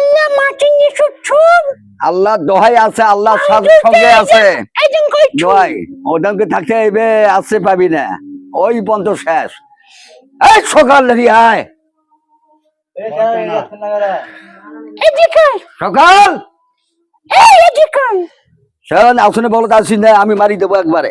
আল্লাহ আল্লাহ দোহাই আছে আল্লাহ সব সঙ্গে আছে দোহাই ওদামকে থাকতে হইবে আসতে পাবি না ওই শেষ এই সকাল দেখি আয় সকাল শোন আসনে বলো আসি না আমি মারি দেবো একবারে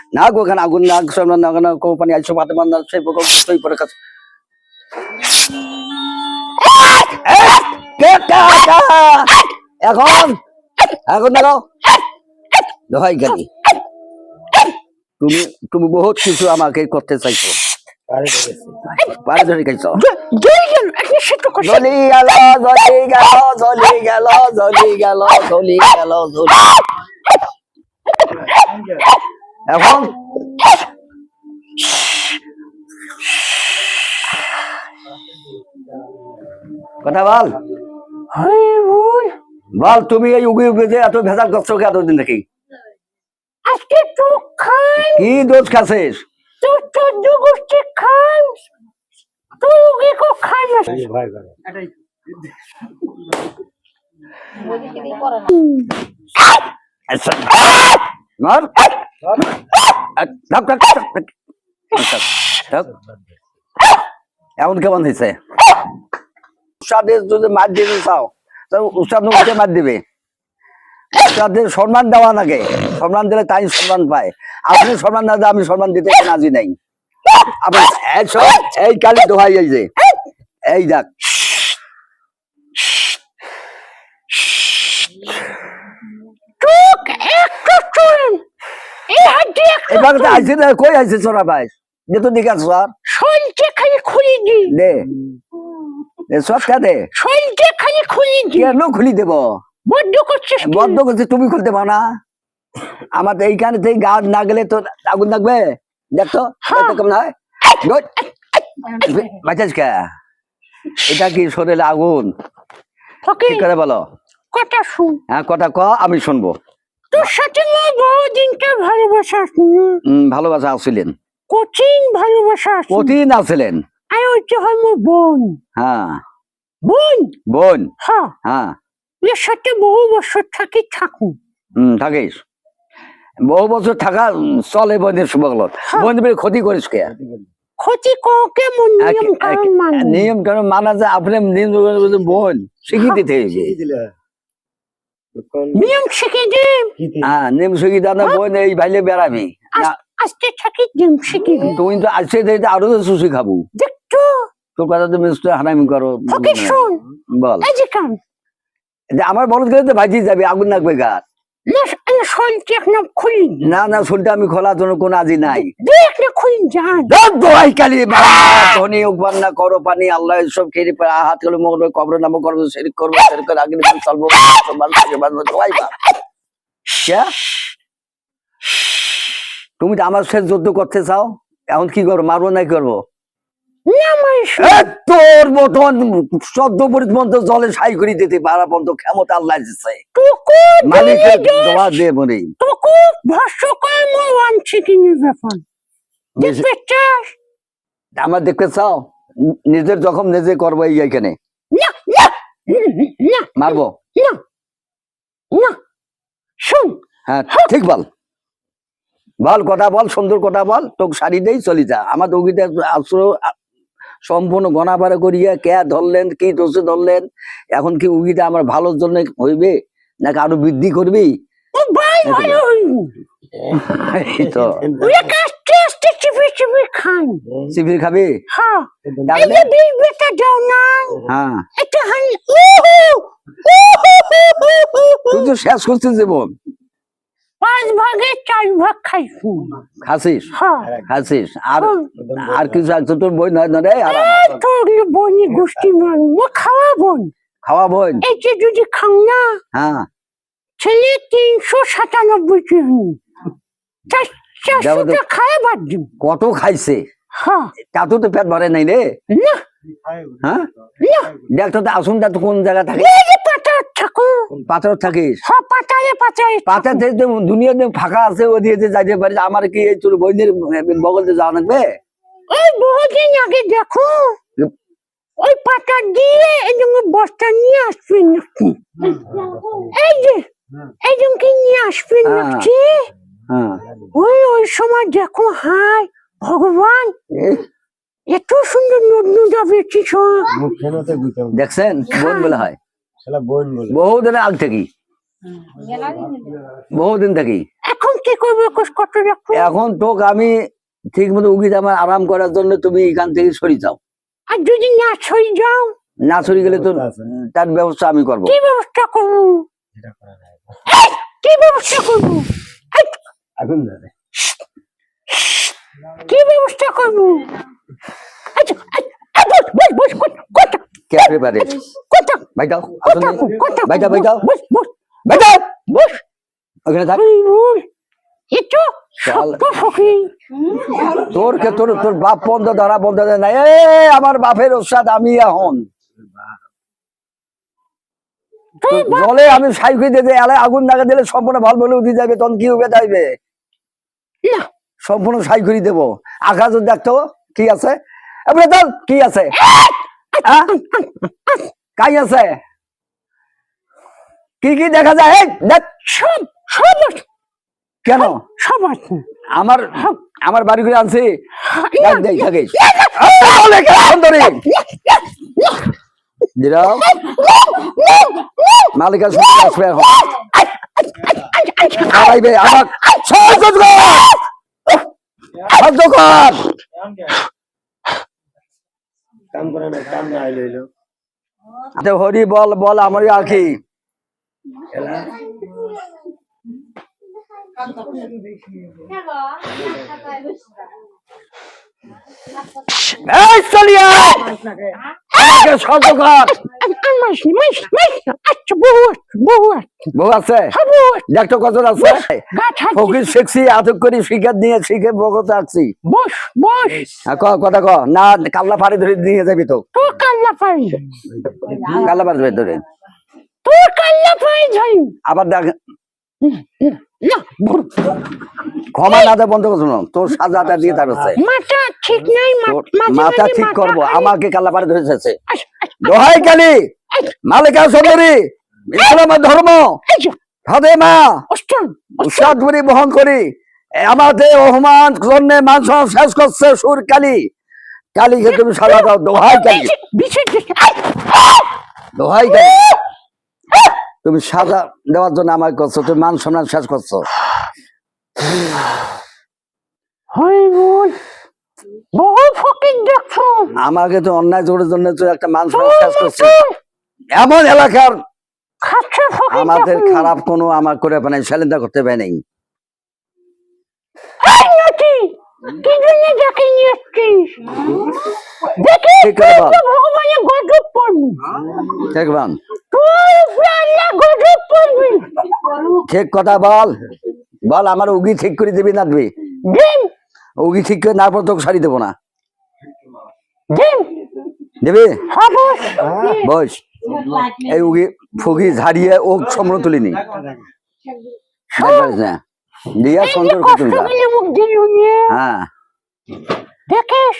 নাগ নাগ ওখানে আগুন নাগ সামনে না কো মানে আইসো পাতাম না সেই ভোগ সই পরে কাছে। এখন এখন দেখো দোহাই গেলি। তুমি তুমি বহুত কিছু আমাকে করতে চাইছো। পারে ধরে গেল জলি গেল জলি গেল জলি গেল জলি গেল জলি গেল জলি এখন কথা বল হয় বল বল তুমি এই উগে উগে যে এত ভেজাল করছ কে এতদিন দেখি আজকে কি দোষ খাসিস তো কো না আচ্ছা। মার এমন কেমন হয়েছে? যদি দিলে তাই পায়। আমি সম্মান দিতে রাজি নাই। এই কালি দোহাই এই এই টুক একটা চুন এই হাড্ডি একটা এবার আইসে না কই চোরা ভাই? যে তো দিকে শরীরকে খালি খুলি দি দে। এ দে? খালি খুলি দি কেন খুলি দেব? করছিস? বন্ধ করছে তুমি খুলতে পারো না। আমার তো এইখানে থেকে গা না গেলে তো আগুন লাগবে। দেখতো দেখতো কেমন হয়। গুড বাঁচাস কে? এটা কি শরীরে আগুন? ঠিক করে বলো? কথা শুন হ্যাঁ কথা ক আমি শুনব। তোর সাথে মোর বহুদিনকে ভালোবাসা ভালোবাসা আসছিলেন কঠিন ভালোবাসা কঠিন আসছিলেন আর হয় মোর বোন। হ্যাঁ। বোন? বোন? হ্যাঁ। হ্যাঁ। এর সাথে বহু বছর থাকি থাকুন হম থাকিস। বহু বছর থাকা চলে বোনের সুবগল বোন বলে ক্ষতি করিস কে? ক্ষতি ককে মন? নিয়ম কারণ মানে। নিয়ম কারণ মানা যায় আপনি নিয়ম বোন শিখিয়ে দিতে হবে নিয়ম শিখে দে হ্যাঁ নিয়ম শিখে দাও বই এই ভাইলে বেড়াবি। আজকে থাকি নিয়ম শিখে তুমি তো আজকে থেকে আরও তো সুশি খাব। দেখতো তোর কথা তুমি তো হারামি করো। ওকে শুন বল। এই যে কাম। আমার বলদ গেলে তো ভাজি যাবে আগুন লাগবে গাছ না না শরীরকে খুলি। না না শুনতে আমি খোলার জন্য কোনো আজি নাই। দেখ খুলি যান। দোয়াই কালি ধনী উকবান না করো পানি আল্লাহ সব খেয়ে পরে হাত করে মগর কবর নাম করব সেরিক করব সেরিক করে আগে চলবো সম্মান থাকে বাঁধবো দোয়াই বা তুমি তো আমার সাথে যুদ্ধ করতে চাও? এখন কি করব? মারবো না কি করব? তোর মতন পর্যন্ত জলে সাই করে দিতে পারা পর্যন্ত ক্ষমতা আল্লাহ দিচ্ছে টুকু মালিকের দোয়া দে মনে টুকু ভস্য করে মোর ওয়ান চিকেনের ব্যাপার বেশি- চাস আমার দেখতে চাও? নিজের জখম নিজে করব এই এখানে। না না না মারবো? না না। শুন। হ্যাঁ ঠিক বল। বল কথা বল সুন্দর কথা বল তোকে শাড়ি দেই চলি যা। আমার দৌড়িতে আসলো সম্পূর্ণ গণাপাড়া করিয়া কে ধরলেন কি দোষে ধরলেন এখন কি উগিটা আমার ভালোর জন্য হইবে নাকি আরও বৃদ্ধি করবি? খাবি? তুই তো শেষ করছিস জীবন। পাঁচ ভাগে চার ভাগ খাইছি খাসিস? হ্যাঁ। খাসিস? আর আর কিছু আছে? তোর বই নয় না রে? তোর বনি গোষ্ঠী মান। ও খাওয়া বোন। খাওয়া বই এই যে যদি খাও না হ্যাঁ। ছেলে তিনশো সাতানব্বই খায় বাদ কত খাইছে? হ্যাঁ। তাতেও তো পেট ভরে নাই রে। না। হ্যাঁ? না। ডাক্তার তো আসুনটা তো কোন জায়গা থাকে? থাকো। পাথর থাকিস? হ্যাঁ পাতায় পাতায় পাথর থেকে। দুনিয়াতে ফাঁকা আছে ও দিয়ে যাইতে পারি আমার কি এই তোর বইনের বগল দিয়ে যাওয়া লাগবে? ওই বহুদিন আগে দেখো। ওই পাতা দিয়ে বস্তা নিয়ে আসবেন নাকি? এই যে জনকে নিয়ে আসবেন হ্যাঁ। নাকি? হ্যাঁ। ওই ওই সময় দেখো হাই ভগবান। এত সুন্দর নদনু যাবে কি দেখছেন? বোন বলে হয়। বোন বলে বহুদিন আগ থাকি। বহুদিন থাকি। এখন কি করবে? এখন তোকে আমি ঠিক মতো উগিতে আমার আরাম করার জন্য তুমি এখান থেকে সরি যাও। আর যদি না ছই যাও? না সরি গেলে তো তার ব্যবস্থা আমি করব। কি ব্যবস্থা করব? কি ব্যবস্থা করব? আগুন ধরে কি ব্যবস্থা করব? আচ্ছা, আচ্ছা, আচ্ছা, বস, বস, বস, কত, কত, কে কত, ভাই যাও ভাই যাও ভাই যাও ভাই যাও বস, ওখানে থাক। তোর কে তোর তোর বাপ বন্ধ ধরা বন্ধ দেয় না এ আমার বাপের ওস্তাদ আমি এখন জলে আমি সাইকে দিতে এলে আগুন লাগা দিলে সম্পূর্ণ ভালো বলে উঠে যাবে তখন কি হবে যাইবে? সম্পূর্ণ সাই করে দেবো। আকাশ দেখতো কি আছে? কি আছে? কাই আছে? কি কি দেখা যায়? দেখ। সব, সব কেন? সব আছে। আমার আমার বাড়ি করে আনছি মালিকা শুনতে আসবে এখন? আড়াইবে আমার সাহায্য কর সাহায্য কর কাম করে না কাম না আইলো হরি বল বল আমার আখি এই চলিয়া আমাকে সাহায্য কর বউ আছে? কজন আছে? ফকির শিখছি শিকার নিয়ে শিখে আসছি ক কথা ক। না কাল্লা ফাড়ি ধরে নিয়ে যাবি তো। তোর কাল্লা পাই কাল্লা ফাড়ি ধরে। তোর কাল্লা আবার দেখ। ক্ষমা না দেয় বন্ধ করছ না তোর সাজাটা দিয়ে তার মাথা ঠিক নাই মাথা ঠিক মাথা করব। আমাকে ফাড়ি ধরেছে দোহাই কালি। মালিকা ইসলামের ধর্ম। হাতে মা। উৎসাহ বহন করি। আমাদের অহমান জন্যে মানুষ শেষ করছে সুর কালী। কালীকে তুমি সাজা দাও দোহাই কালী। দোহাই কালী। তুমি সাজা দেওয়ার জন্য আমাকে করছ তুমি মান সম্মান শেষ করছ। বহু ফকির দেখছ। আমাকে তো অন্যায় জোরের জন্য তো একটা মান সম্মান শেষ করছে এমন এলাকার আমাদের খারাপ কোনো আমার করে পারে স্যালেন্ডার করতে পারে নাই? দেখি ভগবানের গজব। দেখবান তোর উপরে আল্লাহ গজব পড়বি। ঠিক কথা বল। বল আমার উগি ঠিক করে দিবি না দিবি উগি ঠিক করে না পর তোকে সারি দেবো না। দিবি? বস এই উগি ফুগি ঝাড়িয়ে ও সম্র তুলিনি দিয়া সুন্দর হ্যাঁ। দেখিস।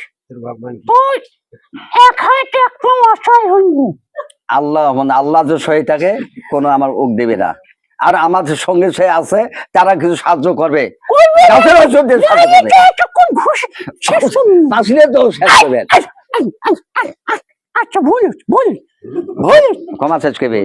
আল্লাহ মানে আল্লাহ যে সহি থাকে কোনো আমার উক দেবে না। আর আমাদের সঙ্গে সে আছে তারা কিছু সাহায্য করবে। গাছের ওষুধ দিয়ে সাহায্য তো শেষ আচ্ছা ভুল ভুল ভুল। ক্ষমা শেষ করবে।